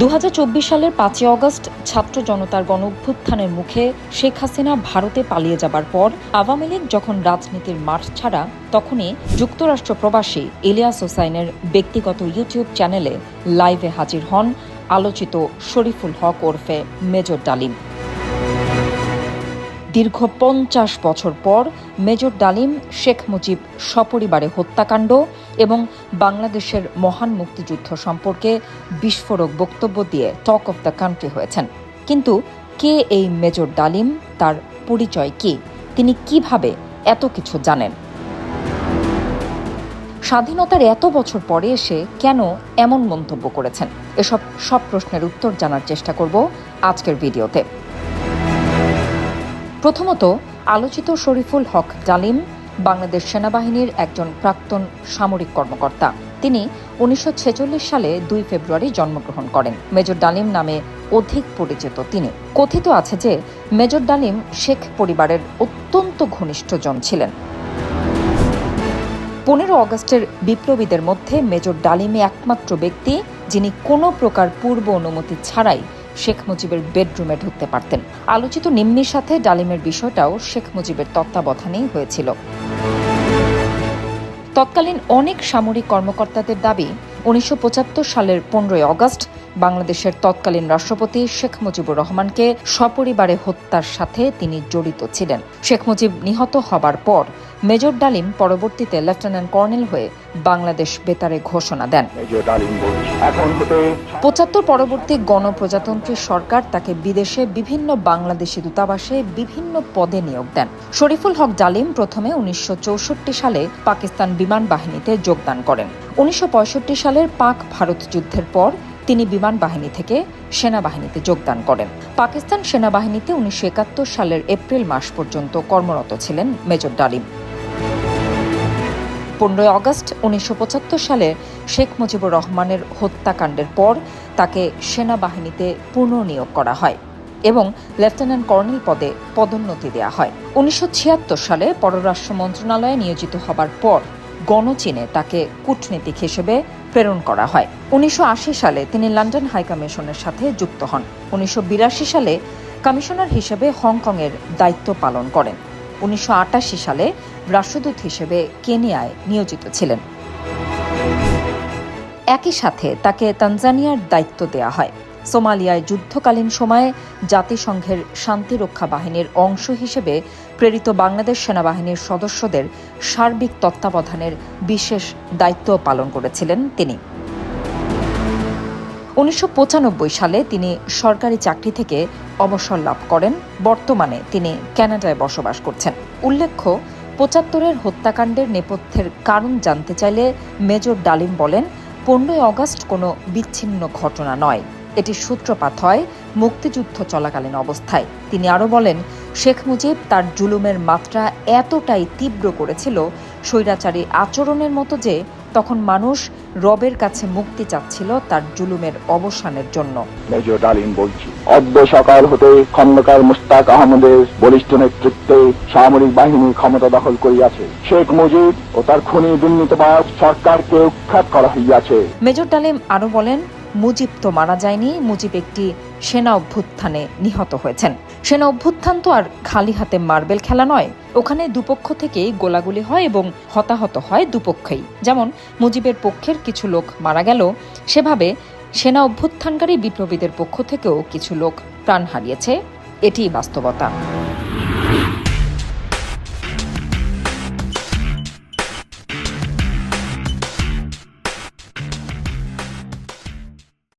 দু হাজার চব্বিশ সালের পাঁচই অগস্ট ছাত্র জনতার গণ অভ্যুত্থানের মুখে শেখ হাসিনা ভারতে পালিয়ে যাবার পর আওয়ামী লীগ যখন রাজনীতির মাঠ ছাড়া, তখনই যুক্তরাষ্ট্র প্রবাসী ইলিয়াস হোসাইনের ব্যক্তিগত ইউটিউব চ্যানেলে লাইভে হাজির হন আলোচিত শরীফুল হক ওরফে মেজর ডালিম। দীর্ঘ পঞ্চাশ বছর পর মেজর ডালিম শেখ মুজিব সপরিবারে হত্যাকাণ্ড এবং বাংলাদেশের মহান মুক্তিযুদ্ধ সম্পর্কে বিস্ফোরক বক্তব্য দিয়ে টক অফ দ্য কান্ট্রি হয়েছেন। কিন্তু কে এই মেজর ডালিম? তার পরিচয় কি? তিনি কীভাবে এত কিছু জানেন? স্বাধীনতার এত বছর পরে এসে কেন এমন মন্তব্য করেছেন? এসব সব প্রশ্নের উত্তর জানার চেষ্টা করব আজকের ভিডিওতে। প্রথমত, আলোচিত শরীফুল হক ডালিম বাংলাদেশ সেনাবাহিনীর একজন প্রাক্তন সামরিক কর্মকর্তা। তিনি উনিশশো ছেচল্লিশ সালে দুই ফেব্রুয়ারি জন্মগ্রহণ করেন। মেজর ডালিম নামে অধিক পরিচিত তিনি। কথিত আছে যে, মেজর ডালিম শেখ পরিবারের অত্যন্ত ঘনিষ্ঠজন ছিলেন। পনেরো অগস্টের বিপ্লবীদের মধ্যে মেজর ডালিমে একমাত্র ব্যক্তি যিনি কোনো প্রকার পূর্ব অনুমতি ছাড়াই শেখ মুজিবের বেডরুমে ঢুকতে পারতেন। আলোচিত নিম্নির সাথে ডালিমের বিষয়টাও শেখ মুজিবের তত্ত্বাবধানেই হয়েছিল। তৎকালীন অনেক সামরিক কর্মকর্তাদের দাবি উনিশশো পঁচাত্তর সালের পনেরোই অগস্ট বাংলাদেশের তৎকালীন রাষ্ট্রপতি শেখ মুজিবুর রহমানকে সপরিবারে হত্যার সাথে তিনি জড়িত ছিলেন। শেখ মুজিব নিহত হবার পর মেজর ডালিম পরবর্তীতে লেফটেন্যান্ট কর্নেল হয়ে বাংলাদেশ বেতারে ঘোষণা দেন। পঁচাত্তর পরবর্তী গণপ্রজাতন্ত্রী সরকার তাকে বিদেশে বিভিন্ন বাংলাদেশি দূতাবাসে বিভিন্ন পদে নিয়োগ দেন। শরীফুল হক জালিম প্রথমে উনিশশো চৌষট্টি সালে পাকিস্তান বিমান বাহিনীতে যোগদান করেন। উনিশশো পঁয়ষট্টি সালের পাক ভারত যুদ্ধের পর তিনি বিমান বাহিনী থেকে সেনাবাহিনীতে যোগদান করেন। পাকিস্তান সেনাবাহিনীতে উনিশশো সালের এপ্রিল মাস পর্যন্ত কর্মরত ছিলেন মেজর ডালিম। পনেরোই আগস্ট উনিশশো সালে শেখ মুজিবুর রহমানের হত্যাকাণ্ডের পর তাকে সেনাবাহিনীতে পুনর্নিয়োগ করা হয় এবং লেফটেন্যান্ট কর্নেল পদে পদোন্নতি দেওয়া হয়। উনিশশো ছিয়াত্তর সালে পররাষ্ট্র মন্ত্রণালয়ে নিয়োজিত হবার পর গণচীনে তাকে কূটনীতিক হিসেবে প্রেরণ করা হয়। উনিশশো আশি সালে তিনি লন্ডন হাই কমিশনের সাথে যুক্ত হন। উনিশশো বিরাশি সালে কমিশনার হিসেবে হংকংয়ের দায়িত্ব পালন করেন। উনিশশো আটাশি সালে রাষ্ট্রদূত হিসেবে কেনিয়ায় নিয়োজিত ছিলেন। একই সাথে তাকে তানজানিয়ার দায়িত্ব দেয়া হয়। সোমালিয়ায় যুদ্ধকালীন সময়ে জাতিসংঘের শান্তিরক্ষা বাহিনীর অংশ হিসেবে প্রেরিত বাংলাদেশ সেনাবাহিনীর সদস্যদের সার্বিক তত্ত্বাবধানের বিশেষ দায়িত্ব পালন করেছিলেন তিনি। উনিশশো সালে তিনি সরকারি চাকরি থেকে অবসর লাভ করেন। বর্তমানে তিনি কানাডায় বসবাস করছেন। উল্লেখ্য, পঁচাত্তরের হত্যাকাণ্ডের নেপথ্যের কারণ জানতে চাইলে মেজর ডালিম বলেন, পনেরোই অগস্ট কোনো বিচ্ছিন্ন ঘটনা নয়। এটির সূত্রপাত হয় মুক্তিযুদ্ধ চলাকালীন অবস্থায়। তিনি আরও বলেন শেখ মুজিব তার জুলুমের মাত্রা এতটাই তীব্র করেছিল স্বৈরাচারী আচরণের মতো যে তখন মানুষ রবের কাছে মুক্তি চাচ্ছিল তার জুলুমের অবসানের জন্য। মেজর ডালিম বলছি অদ্য সকাল হতে খন্দকার মুস্তাক আহমদের বলিষ্ঠ নেতৃত্বে সামরিক বাহিনী ক্ষমতা দখল করিয়াছে। শেখ মুজিব ও তার খুনি দুর্নীতিবাজ সরকারকে উৎখাত করা হইয়াছে। মেজর ডালিম আরও বলেন মুজিব তো মারা যায়নি, মুজিব একটি সেনা অভ্যুত্থানে নিহত হয়েছেন। সেনা অভ্যুত্থান তো আর খালি হাতে মার্বেল খেলা নয়, ওখানে দুপক্ষ থেকেই গোলাগুলি হয় এবং হতাহত হয় দুপক্ষেই। যেমন, মুজিবের পক্ষের কিছু লোক মারা গেল, সেভাবে সেনা অভ্যুত্থানকারী বিপ্লবীদের পক্ষ থেকেও কিছু লোক প্রাণ হারিয়েছে, এটিই বাস্তবতা।